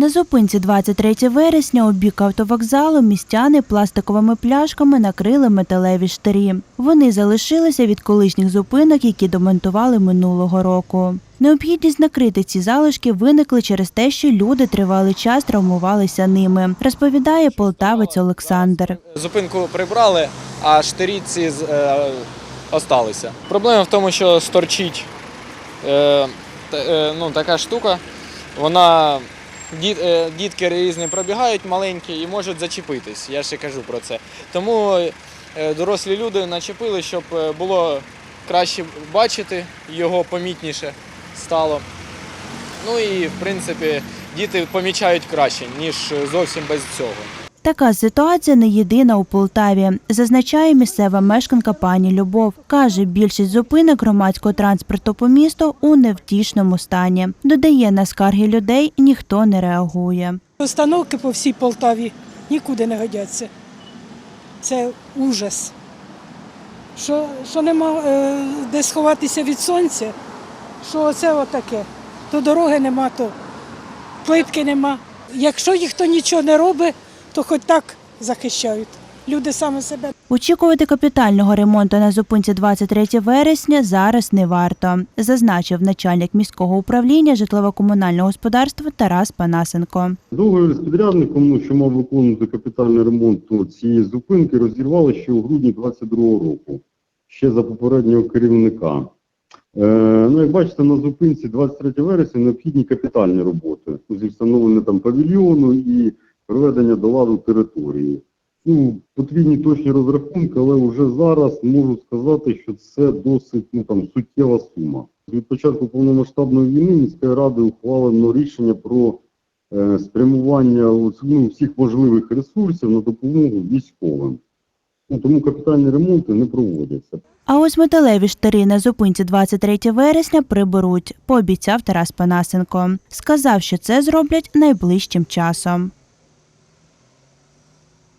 На зупинці 23 вересня у бік автовокзалу містяни пластиковими пляшками накрили металеві штирі. Вони залишилися від колишніх зупинок, які демонтували минулого року. Необхідність накрити ці залишки виникли через те, що люди тривалий час травмувалися ними, розповідає полтавець Олександр. Зупинку прибрали, а штирі ці з- е. Проблема в тому, що сторчить е, е, ну, така штука. Вона дітки різні пробігають маленькі і можуть зачепитись. Я ще кажу про це. Тому е, дорослі люди начепили, щоб е, було краще бачити, його помітніше стало. Ну і в принципі діти помічають краще, ніж зовсім без цього. Така ситуація не єдина у Полтаві, зазначає місцева мешканка пані Любов. Каже, більшість зупинок громадського транспорту по місту у невтішному стані. Додає, на скарги людей ніхто не реагує. Установки по всій Полтаві нікуди не годяться. Це ужас. Що, що нема е, де сховатися від сонця, що оце отаке. То дороги нема, то плитки нема. Якщо ніхто нічого не робить, то хоч так захищають. Люди саме себе. Очікувати капітального ремонту на зупинці 23 вересня зараз не варто, зазначив начальник міського управління житлово-комунального господарства Тарас Панасенко. Договір з підрядником, ну, що мав виконувати капітальний ремонт цієї зупинки, розірвали ще у грудні 22-го року, ще за попереднього керівника. Е, ну, як бачите, на зупинці 23 вересня необхідні капітальні роботи зі встановлення там павільйону і приведення до ладу території. Ну, потрібні точні розрахунки, але вже зараз можу сказати, що це досить ну, там, суттєва сума. Від початку повномасштабної війни міською радою ухвалено рішення про е, спрямування ну, всіх можливих ресурсів на допомогу військовим. Ну, тому капітальні ремонти не проводяться. А ось металеві штири на зупинці 23 вересня приберуть, пообіцяв Тарас Панасенко. Сказав, що це зроблять найближчим часом.